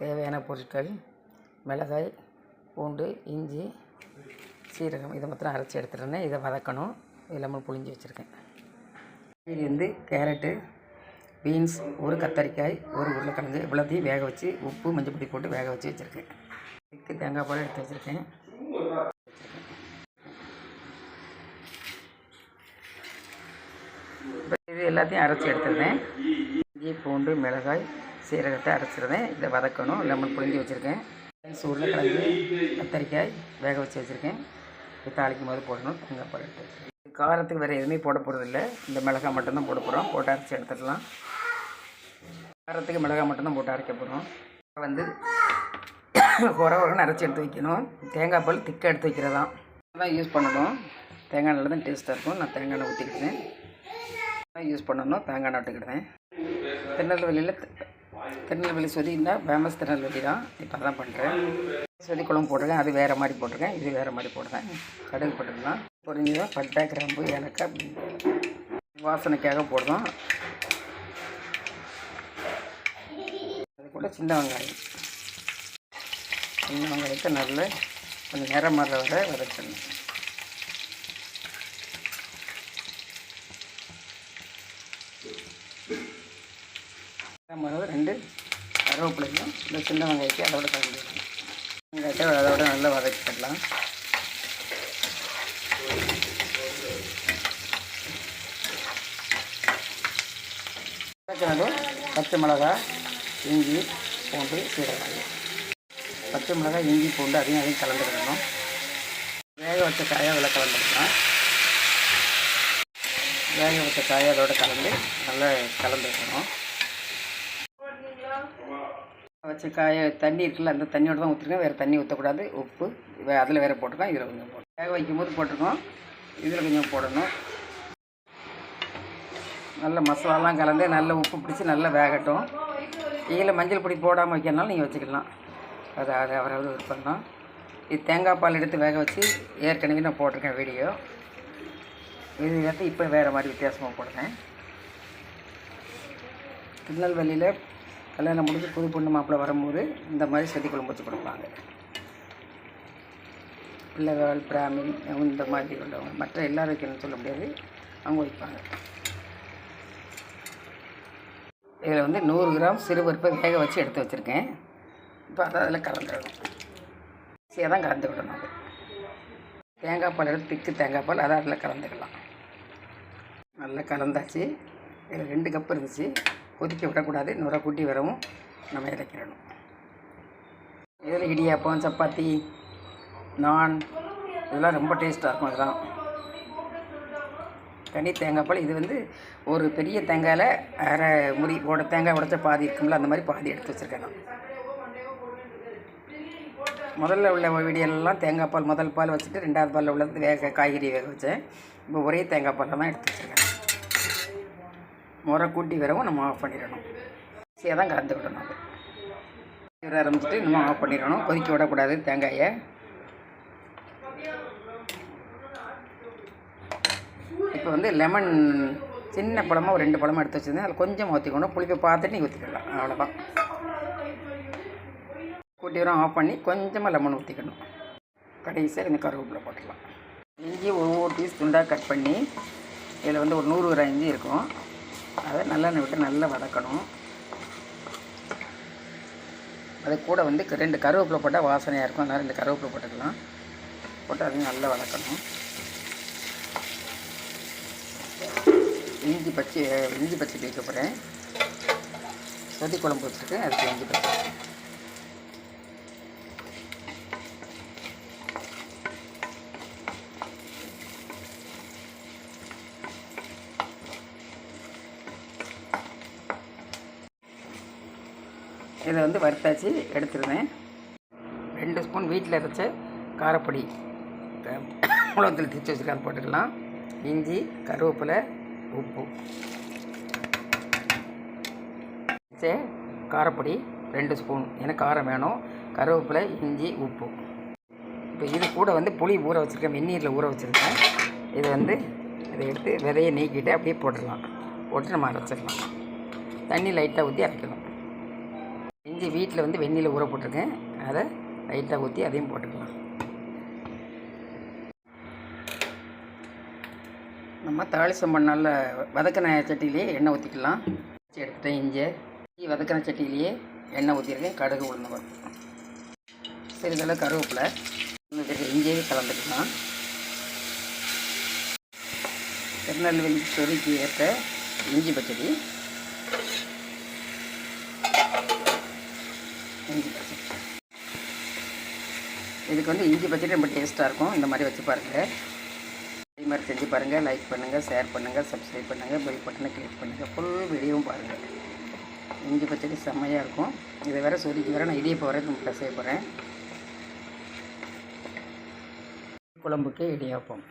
தேவையான பொருட்கள் மிளகாய் பூண்டு இஞ்சி சீரகம் இதை மாத்திரம் அரைச்சி எடுத்துருந்தேன். இதை வதக்கணும். எல்லாமே புழிஞ்சு வச்சுருக்கேன். இது வந்து கேரட்டு பீன்ஸ் ஒரு கத்தரிக்காய் ஒரு உருளைக்கிழங்கு இவ்வளோத்தையும் வேக வச்சு உப்பு மஞ்சள் பொடி போட்டு வேக வச்சு வச்சுருக்கேன். இதுக்கு தேங்காய் பால் எடுத்து வச்சுருக்கேன். இது எல்லாத்தையும் அரைச்சி எடுத்துருந்தேன். இஞ்சி பூண்டு மிளகாய் சீரகத்தை அரைச்சிருந்தேன் இதை வதக்கணும். லெமன் புழிஞ்சு வச்சுருக்கேன். பீன்ஸ் உருளைக்கிழங்கு கத்தரிக்காய் வேக வச்சு வச்சுருக்கேன். இது தாளிக்கும் போது போடணும். தேங்காய் போட்டு காரத்துக்கு வேறு எதுவுமே போட போகிறதில்ல இந்த மிளகாய் மட்டும்தான் போட போகிறோம் போட்டு அரைச்சி எடுத்துடலாம். காரத்துக்கு மிளகாய் மட்டும்தான் போட்டு அரைக்க போகிறோம் வந்து உர உரன்னு அரைச்சி எடுத்து வைக்கணும். தேங்காய் பால் திக்காக எடுத்து வைக்கிறதான் தான் யூஸ் பண்ணணும். தேங்காய் நல்லா தான் டேஸ்ட்டாக இருக்கும். நான் தேங்காய் எண்ணெய் ஊற்றிக்கிட்டேன் யூஸ் பண்ணணும். தேங்காய் எண்ணெய் திருநெல்வேலியில் திருநெல்வேலி சொதின்னா ஃபேமஸ் திருநெல்வேலி தான். இப்போ தான் பண்ணுறேன் சொல்லி குழம்பு போட்டிருக்கேன். அது வேறு மாதிரி போட்டிருக்கேன். இது வேறு மாதிரி போடுறேன் கடுகு போட்டுக்கலாம். பொரிஞ்சதும் பட்டை கிராம்பு ஏலக்காய் வாசனைக்காக போடுறோம் அது கூட சின்ன வெங்காயம். சின்ன வெங்காயத்தை நல்லா கொஞ்சம் நேரம் மாற வர வதக்கணும். மிளகு ரெண்டு கருவேப்பிலையும் இந்த சின்ன வெங்காயத்தை அதோட கலந்துடணும் வெங்காயத்தை அதோட நல்லா வதக்கிடலாம் கிழங்கு பச்சை மிளகாய் இஞ்சி பூண்டு சீரகம். பச்சை மிளகாய் இஞ்சி பூண்டு அதையும் அதையும் கலந்துக்கணும் வேக வச்ச காயை அதில் கலந்துக்கலாம் வேக வச்ச காயை அதோட கலந்து நல்லா கலந்துக்கணும் வச்ச காய தண்ணி இருக்குல்ல அந்த தண்ணியோட தான் ஊற்றிருக்கேன் வேறு தண்ணி ஊற்றக்கூடாது உப்பு வே அதில் வேறு போட்டிருக்கோம். இதில் கொஞ்சம் போட்டு வேக வைக்கும் போது போட்டிருக்கோம். இதில் கொஞ்சம் போடணும். நல்ல மசாலாலாம் கலந்து நல்ல உப்பு பிடிச்சி நல்லா வேகட்டும். இதில் மஞ்சள் பொடி போடாமல் வைக்கிறனாலும் நீங்கள் வச்சுக்கலாம். அது அது அவரவர் விருப்பம் தான் இது தேங்காய் பால் எடுத்து வேக வச்சு ஏற்கனவே நான் போட்டிருக்கேன் வீடியோ. இது எடுத்து இப்போ வேறு மாதிரி வித்தியாசமாக போடுறேன். திருநெல்வேலியில் கல்யாணம் முடிஞ்சு புது பொண்ணு மாப்பிள்ளை வரும்போது இந்த மாதிரி செட்டி குழம்பு வச்சு கொடுப்பாங்க. பிள்ளைகள் பிராமின் இந்த மாதிரி உள்ளவங்க மற்ற எல்லாரும் வைக்கணும்னு சொல்ல முடியாது அவங்க வைப்பாங்க. இதில் வந்து நூறு கிராம் சிறுபருப்பை வேக வச்சு எடுத்து வச்சுருக்கேன். இப்போ அதை அதில் கலந்துடணும். ஈஸியாக தான் கலந்து விடணும் அது. தேங்காய் பால் எடுத்து திக்கு தேங்காய் பால் அதை அதில் கலந்துக்கலாம். நல்லா கலந்தாச்சு. இதில் ரெண்டு கப் இருந்துச்சு. கொதிக்க விடக்கூடாது நுரை கூட்டி வரவும் நம்ம இறக்கிடணும். இதில் இடியாப்பம் சப்பாத்தி நான் இதெல்லாம் ரொம்ப டேஸ்ட்டாக இருக்கும் இதெல்லாம் தனி தேங்காய் பால் இது வந்து ஒரு பெரிய தேங்காயில் அரை முறி உட தேங்காய் உடைச்ச பாதி இருக்கும்ல அந்த மாதிரி பாதி எடுத்து வச்சுருக்கேன் நான். முதல்ல உள்ள வீடியோலாம் தேங்காய் பால் முதல் பால் வச்சுட்டு ரெண்டாவது பாலில் உள்ளது வேக காய்கறி வேக வச்சேன். இப்போ ஒரே தேங்காய் பாலில் தான் எடுத்து வச்சுருக்கேன். முறை கூட்டி வரவும் நம்ம ஆஃப் பண்ணிடணும். ஈஸியாக தான் கலந்து விடணும். அது வர ஆரம்பிச்சிட்டு நம்ம ஆஃப் பண்ணிடணும். கொதிக்க விடக்கூடாது தேங்காயை. இப்போ வந்து லெமன் சின்ன பழமாக ஒரு ரெண்டு பழமாக எடுத்து வச்சுருந்தேன். அதில் கொஞ்சம் ஊற்றிக்கணும் புளிப்பை பார்த்துட்டு நீங்கள் ஊற்றிக்கலாம் அவ்வளோதான் கூட்டி வரும் ஆஃப் பண்ணி கொஞ்சமாக லெமன் ஊற்றிக்கணும் கடைசியாக இந்த கருவேப்பிலை போட்டுக்கலாம். இஞ்சி ஒவ்வொரு பீஸ் துண்டாக கட் பண்ணி இதில் வந்து ஒரு நூறு கிராம் இஞ்சி இருக்கும். அதை நல்லெண்ணெய் விட்டு நல்லா வதக்கணும். அது கூட வந்து ரெண்டு கருவேப்பிலை போட்டால் வாசனையாக இருக்கும். அதனால் ரெண்டு கருவேப்பிலை போட்டுக்கலாம். போட்டு அதையும் நல்லா வதக்கணும். இஞ்சி பச்சை இஞ்சி பச்சை வைக்க போகிறேன் சொதி குழம்பு வச்சுருக்கேன். அதுக்கு இஞ்சி பச்சை. இதை வந்து வறுத்தாச்சு எடுத்துருந்தேன். ரெண்டு ஸ்பூன் வீட்டில் அரைச்ச காரப்பொடி. உலகத்தில் திரிச்சு வச்சுருக்காது போட்டுக்கலாம். இஞ்சி கருவேப்பிலை உப்பு. சே காரப்பொடி ரெண்டு ஸ்பூன். எனக்கு காரம் வேணும். கருவேப்பிலை இஞ்சி உப்பு. இப்போ இது கூட வந்து புளி ஊற வச்சுருக்கேன் வெந்நீரில் ஊற வச்சுருக்கேன். இதை வந்து இதை எடுத்து விதையை நீக்கிட்டு அப்படியே போட்டுடலாம். போட்டு நம்ம அரைச்சிடலாம். தண்ணி லைட்டாக ஊற்றி அரைக்கணும். இஞ்சி வீட்டில் வந்து வெந்நில ஊற போட்டிருக்கேன். அதை லைட்டாக ஊற்றி அதையும் போட்டுக்கலாம். நம்ம தாளிசம் பண்ணால வதக்கின சட்டியிலேயே எண்ணெய் ஊற்றிக்கலாம் எடுத்துட்டேன் இஞ்சி இஞ்சி வதக்கின சட்டியிலேயே எண்ணெய் ஊற்றிருக்கேன் கடுகு உளுந்து பருப்பு. சிறிதளவு கருவேப்பிலை. இஞ்சியே கலந்துக்கலாம். திருநெல்வேலி சொரிக்கு ஏற்ற இஞ்சி பச்சடி. இஞ்சி பச்சடி இதுக்கு வந்து இஞ்சி பச்சடி ரொம்ப டேஸ்ட்டாக இருக்கும். இந்த மாதிரி வச்சு பாருங்கள் அதே மாதிரி செஞ்சு பாருங்கள் லைக் பண்ணுங்கள் ஷேர் பண்ணுங்கள் சப்ஸ்கிரைப் பண்ணுங்கள் பெல் பட்டனை கிளிக் பண்ணுங்கள் ஃபுல் வீடியோவும் பாருங்கள் இஞ்சி பச்சடி செம்மையாக இருக்கும். இதை வேறு சொதிக்கு வேறு நான் இடியப்போ வரை நம்ம செய்ய போகிறேன் குழம்புக்கு இடியாப்பம்.